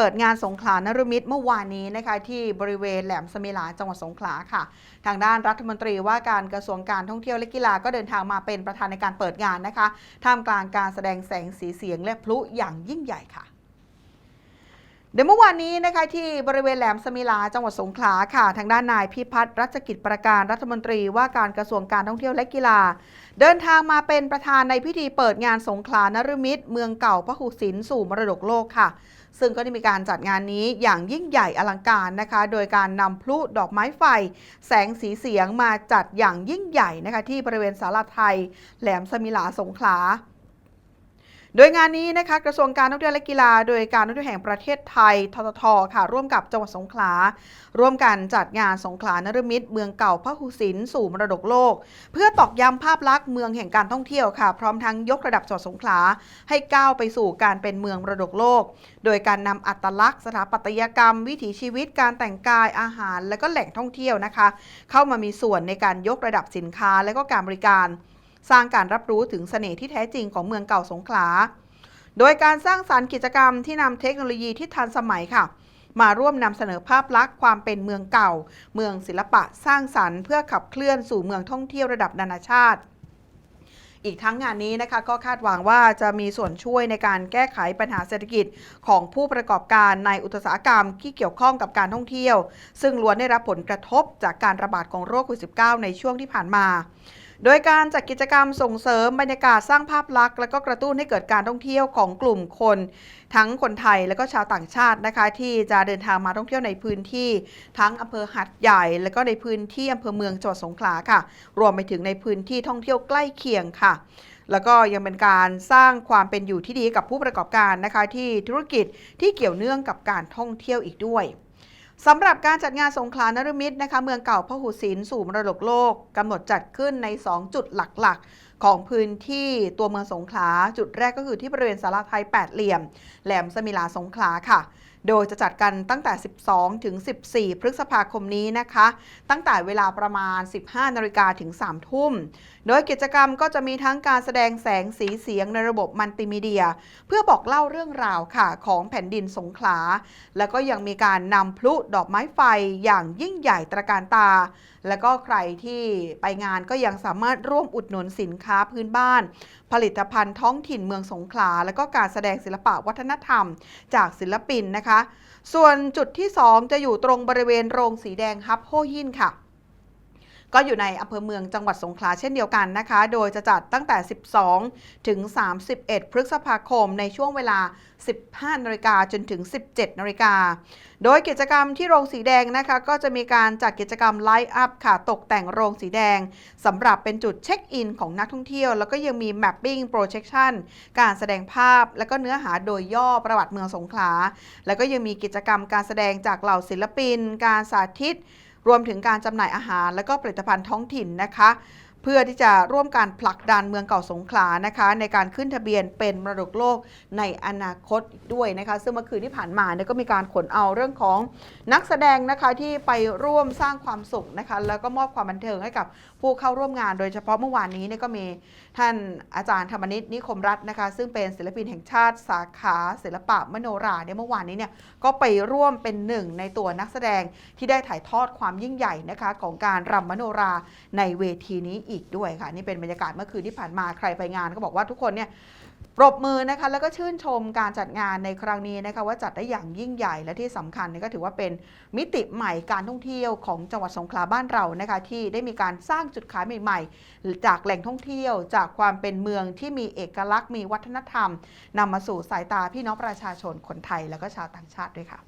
เปิดงานสงขลานรมิตรเมื่อวานนี้นะคะที่บริเวณแหลมสมิลาจังหวัดสงขลาค่ะ ทางด้านรัฐมนตรีว่าการกระทรวงการท่องเที่ยวและกีฬาก็เดินทางมาเป็นประธานในการเปิดงานนะคะท่ามกลางการแสดงแสงสีเสียงและพลุอย่างยิ่งใหญ่ค่ะ เดี๋ยวเมื่อวานนี้นะคะที่บริเวณแหลมสมิลาจังหวัดสงขลาค่ะ ทางด้านนายพิพัฒน์รัชกิจประการรัฐมนตรีว่าการกระทรวงการท่องเที่ยวและกีฬา เดินทางมาเป็นประธานในพิธีเปิดงานสงขลานรมิตร เมืองเก่าพหุศิลป์สู่มรดกโลกค่ะ ซึ่งก็ได้มีการจัดงานนี้อย่างยิ่งใหญ่อลังการนะคะ โดยการนำพลุดอกไม้ไฟ แสงสีเสียงมาจัดอย่างยิ่งใหญ่นะคะที่บริเวณศาลาไทย แหลมสมิลาสงขลา โดยงานนี้นะคะกระทรวงการท่องเที่ยวและกีฬา โดยการท่องเที่ยวแห่งประเทศไทยทททค่ะ ร่วมกับจังหวัดสงขลา ร่วมกันจัดงานสงขลานรมิตร เมืองเก่าพหุศิลป์สู่มรดกโลก เพื่อตอกย้ำภาพลักษณ์เมืองแห่งการท่องเที่ยวค่ะ พร้อมทั้งยกระดับจังหวัดสงขลาให้ก้าวไปสู่การเป็นเมืองมรดกโลก โดยการนำอัตลักษณ์ สถาปัตยกรรม วิถีชีวิตการแต่งกายอาหาร และก็แหล่งท่องเที่ยวนะคะ เข้ามามีส่วนในการยกระดับสินค้าและก็การบริการ สร้างการรับรู้ถึงเสน่ห์ที่แท้จริงของเมืองเก่าสงขลา โดยการสร้างสารรค์กิจกรรมที่นำเทคโนโลยีที่ทันสมัยค่ะ มาร่วมนำเสนอภาพลักษณ์ความเป็นเมืองเก่า เมืองศิลปะสร้างสรรค์เพื่อขับเคลื่อนสู่เมืองท่องเที่ยวระดับนานาชาติอีกทั้งงานนี้นะคะก็คาดหวังว่าจะมีส่วนช่วยในการแก้ไขปัญหาเศรษฐกิจของผู้ประกอบการในอุตสาหกรรมที่เกี่ยวข้องกับการท่องเที่ยว ซึ่งล้วนได้รับผลกระทบจากการระบาดของโรคโควิด -19 ในช่วงที่ผ่านมา โดยการจัดกิจกรรมส่งเสริมบรรยากาศสร้างภาพลักษณ์ และก็กระตุ้นให้เกิดการท่องเที่ยวของกลุ่มคน ทั้งคนไทยและก็ชาวต่างชาตินะคะ ที่จะเดินทางมาท่องเที่ยวในพื้นที่ทั้งอำเภอหัดใหญ่ และก็ในพื้นที่อำเภอเมืองจังหวัดสงขลาค่ะ รวมไปถึงในพื้นที่ท่องเที่ยวใกล้เคียงค่ะแล้วก็ยังเป็นการสร้างความเป็นอยู่ที่ดีกับผู้ประกอบการนะคะ ที่ธุรกิจที่เกี่ยวเนื่องกับการท่องเที่ยวอีกด้วย สำหรับการจัดงานสงขลานรมิตรนะคะเมืองเก่าพหุศิลป์สู่มรดกโลกกำหนดจัดขึ้นใน 2 จุดหลักๆ ของพื้นที่ตัวเมืองสงขลาจุดแรกก็คือที่บริเวณสาราไทยแปดเหลี่ยม แหลมสมิลาสงขลาค่ะ โดยจะจัดกันตั้งแต่ 12 ถึง 14 พฤษภาคมนี้นะคะ ตั้งแต่เวลาประมาณ 15 นาฬิกาถึง 3 ทุ่ม โดยกิจกรรมก็จะมีทั้งการแสดงแสงสีเสียงในระบบมัลติมีเดีย เพื่อบอกเล่าเรื่องราวค่ะของแผ่นดินสงขลา แล้วก็ยังมีการนำพลุดอกไม้ไฟอย่างยิ่งใหญ่ตระการตา แล้วก็ใครที่ไปงานก็ยังสามารถร่วมอุดหนุนสินค้าพื้นบ้าน ผลิตภัณฑ์ท้องถิ่นเมืองสงขลา แล้วก็การแสดงศิลปะวัฒนธรรม จากศิลปินนะคะส่วนจุดที่ 2 จะอยู่ตรงบริเวณโรงสีแดงฮับโฮยินค่ะ ก็อยู่ในอำเภอเมืองจังหวัดสงขลาเช่นเดียวกันนะคะ โดยจะจัดตั้งแต่ 12 ถึง 31 พฤษภาคมในช่วงเวลา 15นาฬิกาจนถึง 17นาฬิกา โดยกิจกรรมที่โรงสีแดงนะคะ ก็จะมีการจัดกิจกรรมไลท์อัพค่ะ ตกแต่งโรงสีแดงสำหรับเป็นจุดเช็คอินของนักท่องเที่ยว แล้วก็ยังมี mapping projection การแสดงภาพ และก็เนื้อหาโดยย่อประวัติเมืองสงขลา แล้วก็ยังมีกิจกรรมการแสดงจากเหล่าศิลปิน การสาธิต รวมถึงการจำหน่ายอาหารและก็ผลิตภัณฑ์ท้องถิ่นนะคะ เพื่อที่จะร่วมการผลักดันเมืองเก่าสงขลานะคะ ในการขึ้นทะเบียนเป็นมรดกโลกในอนาคตด้วยนะคะ ซึ่งเมื่อคืนที่ผ่านมาเนี่ยก็มีการขนเอาเรื่องของนักแสดงนะคะที่ไปร่วมสร้างความสุขนะคะ แล้วก็มอบความบันเทิงให้กับผู้เข้าร่วมงาน โดยเฉพาะเมื่อวานนี้เนี่ยก็มีท่านอาจารย์ธรรมนิตนิคมรัตน์นะคะ ซึ่งเป็นศิลปินแห่งชาติสาขาศิลปะมโนราเนี่ยเมื่อวานนี้เนี่ยก็ไปร่วมเป็นหนึ่งในตัวนักแสดงที่ได้ถ่ายทอดความยิ่งใหญ่นะคะของการรำมโนราในเวทีนี้อีกด้วยค่ะ นี่เป็นบรรยากาศเมื่อคืนที่ผ่านมาใครไปงานก็บอกว่าทุกคนเนี่ยปรบมือนะคะแล้วก็ชื่นชมการจัดงานในครั้งนี้นะคะว่าจัดได้อย่างยิ่งใหญ่และที่สำคัญก็ถือว่าเป็นมิติใหม่การท่องเที่ยวของจังหวัดสงขลาบ้านเรานะคะที่ได้มีการสร้างจุดขายใหม่ ๆ จากแหล่งท่องเที่ยว จากความเป็นเมืองที่มีเอกลักษณ์มีวัฒนธรรมนำมาสู่สายตาพี่น้องประชาชนคนไทย แล้วก็ชาวต่างชาติด้วยค่ะ